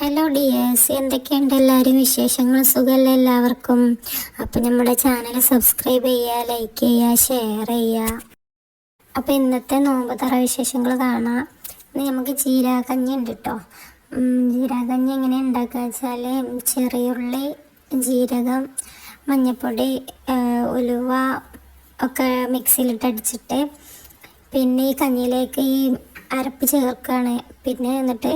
Hello dears എന്തൊക്കെയുണ്ട് എല്ലാവരും? വിശേഷങ്ങൾ? സുഖമല്ല എല്ലാവർക്കും? അപ്പം നമ്മുടെ ചാനൽ സബ്സ്ക്രൈബ് ചെയ്യുക ലൈക്ക് ചെയ്യുക ഷെയർ ചെയ്യുക. അപ്പോൾ ഇന്നത്തെ നോമ്പ് തറ വിശേഷങ്ങൾ കാണാം. ഇന്ന് നമുക്ക് ജീരാകഞ്ഞി ഉണ്ട് കേട്ടോ ജീരാകഞ്ഞി എങ്ങനെ ഉണ്ടാക്കുക വെച്ചാൽ ചെറിയുള്ളി ജീരകം മഞ്ഞൾപ്പൊടി ഉലുവ ഒക്കെ മിക്സിയിലിട്ട് അടിച്ചിട്ട് പിന്നെ ഈ കഞ്ഞിയിലേക്ക് ഈ അരപ്പ് ചേർക്കുകയാണ്. പിന്നെ എന്നിട്ട്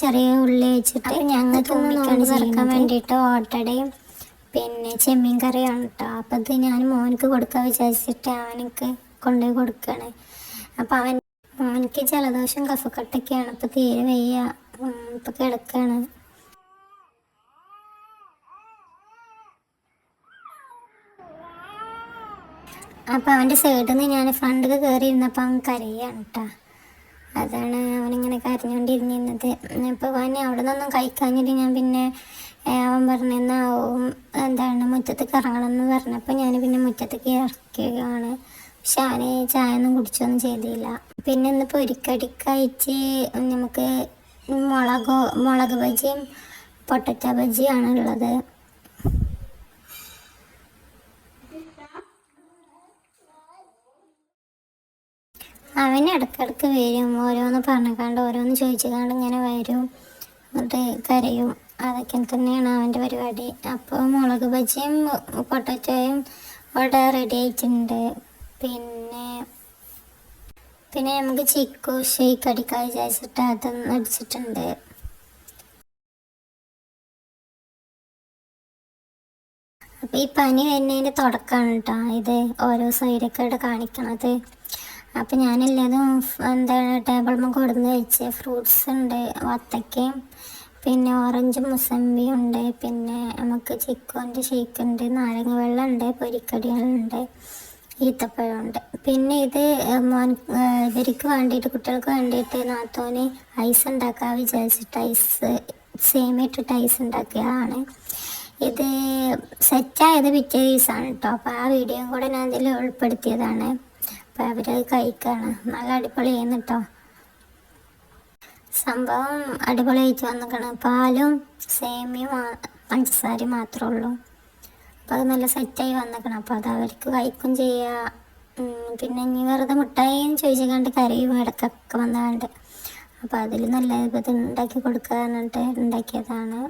ചെറിയ ഉള്ളി വെച്ചിട്ട് ഞങ്ങൾക്ക് നോമ്പ് തുറക്കാൻ വേണ്ടിയിട്ട് ഓട്ടടയും പിന്നെ ചെമ്മീൻ കറിയാണ് കേട്ടോ അപ്പം ഇത് ഞാൻ മോനക്ക് കൊടുക്കാൻ വിചാരിച്ചിട്ട് അവനക്ക് കൊണ്ടുപോയി കൊടുക്കുകയാണ് അപ്പം അവൻ മോനക്ക് ജലദോഷം കഫക്കെട്ടൊക്കെയാണ്. അപ്പം തീരെ വയ്യ. ഇപ്പം കിടക്കുകയാണ് അപ്പം അവന്റെ സൈഡിൽ നിന്ന് ഞാൻ ഫ്രണ്ടിൽ കയറിയിരുന്നപ്പം അവൻ കരയാണ് കേട്ടോ അതാണ് അവനിങ്ങനെ കരഞ്ഞുകൊണ്ടിരുന്നിരുന്നത് അപ്പോൾ അവൻ അവിടെ നിന്നൊന്നും കഴിക്കാഞ്ഞിട്ട് ഞാൻ പിന്നെ അവൻ പറഞ്ഞെന്നാവും എന്താണ് മുറ്റത്തേക്ക് ഇറങ്ങണം എന്ന് പറഞ്ഞപ്പോൾ ഞാൻ പിന്നെ മുറ്റത്തേക്ക് ഇറക്കുകയാണ്. പക്ഷെ അവന് ചായ ഒന്നും കുടിച്ചൊന്നും ചെയ്തില്ല. പിന്നെ ഇന്ന് പൊരിക്കടിക്കയച്ച് നമുക്ക് മുളകോ മുളക് ബജിയും പൊട്ടറ്റ ബജിയാണ് ഉള്ളത് അവൻ ഇടക്കിടക്ക് വരും ഓരോന്ന് പറഞ്ഞുകൊണ്ട് ഓരോന്ന് ചോദിച്ചുകൊണ്ട് ഇങ്ങനെ വരും. എന്നിട്ട് കരയും. അതൊക്കെ തന്നെയാണ് അവന്റെ പരിപാടി. അപ്പോൾ മുളക് ബജിയും പൊട്ടറ്റോയും ഇവിടെ റെഡി ആയിട്ടുണ്ട്. പിന്നെ പിന്നെ നമുക്ക് ചിക്കു ഷെയ്ക്ക് അടിക്കാൻ വിചാരിച്ചിട്ട് അതും അടിച്ചിട്ടുണ്ട്. അപ്പോൾ ഈ പനി വരുന്നതിന്റെ തുടക്കമാണ് കേട്ടോ ഇത്. ഓരോ സൈഡൊക്കെ കാണിക്കണത്. അപ്പം ഞാനെല്ലാതും എന്താണ് ടേബിൾമ കൊടുന്ന് വെച്ച് ഫ്രൂട്ട്സ് ഉണ്ട് വത്തക്കയും പിന്നെ ഓറഞ്ച് മുസമ്പിയും ഉണ്ട് പിന്നെ നമുക്ക് ചിക്കോന്റെ ഷേക്ക് ഉണ്ട് നാരങ്ങ വെള്ളം ഉണ്ട് പൊരിക്കടികളുണ്ട് ഈത്തപ്പഴമുണ്ട് പിന്നെ ഇത് മോൻ ഇവർക്ക് വേണ്ടിയിട്ട് കുട്ടികൾക്ക് വേണ്ടിയിട്ട് നാത്തോന് ഐസ് ഉണ്ടാക്കാൻ വിചാരിച്ചിട്ട് ഐസ് സേമിയ ഇട്ടിട്ട് ഐസ് ഉണ്ടാക്കിയതാണ്. ഇത് സെറ്റായത് പിറ്റേ ദിവസമാണ് കേട്ടോ അപ്പോൾ ആ വീഡിയോയും കൂടെ ഞാൻ ഇതിൽ ഉൾപ്പെടുത്തിയതാണ്. അപ്പോൾ അവരത് കഴിക്കുകയാണ് നല്ല അടിപൊളി ചെയ്യുന്നു കേട്ടോ സംഭവം അടിപൊളിയായിട്ട് വന്നിക്കണം. പാലും സേമിയും പഞ്ചസാരയും മാത്രമേ ഉള്ളൂ. അപ്പോൾ അത് നല്ല സെറ്റായി വന്നിക്കണം. അപ്പോൾ അത് അവർക്ക് കഴിക്കും ചെയ്യുക പിന്നെ ഇനി വെറുതെ മുട്ടായും ചോദിച്ചു കണ്ട് കരയും ഇടക്കൊക്കെ വന്നാണ്ട്. അപ്പോൾ അതിൽ നല്ല ഇത് ഉണ്ടാക്കി കൊടുക്കുക എന്നിട്ട് ഉണ്ടാക്കിയതാണ്.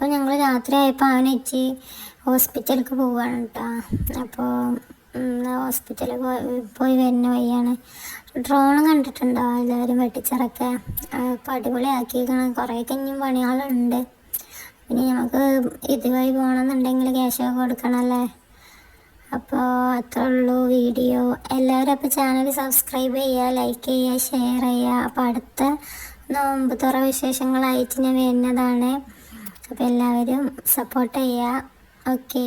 അപ്പോൾ ഞങ്ങൾ രാത്രി ആയപ്പോൾ അവനെച്ച് ഹോസ്പിറ്റലിലേക്ക് പോവുകയാണ് കേട്ടോ അപ്പോൾ ഹോസ്പിറ്റലിൽ പോയി പോയി വരുന്ന വഴിയാണ്. ഡ്രോണും കണ്ടിട്ടുണ്ടോ? എല്ലാവരും വെട്ടിച്ചിറക്കെ. അപ്പോൾ അടിപൊളിയാക്കിയിരിക്കണം. കുറേ കഞ്ഞും പണികളുണ്ട്. പിന്നെ നമുക്ക് ഇതുവഴി പോകണമെന്നുണ്ടെങ്കിൽ ക്യാഷൊക്കെ കൊടുക്കണമല്ലേ അപ്പോൾ അത്രേ ഉള്ളൂ വീഡിയോ. എല്ലാവരും അപ്പോൾ ചാനൽ സബ്സ്ക്രൈബ് ചെയ്യുക ലൈക്ക് ചെയ്യുക ഷെയർ ചെയ്യുക. അപ്പോൾ അടുത്ത നോമ്പ് തുറ വിശേഷങ്ങളായിട്ട് ഞാൻ വരുന്നതാണ്. അപ്പോൾ എല്ലാവരും സപ്പോർട്ട് ചെയ്യുക ഓക്കേ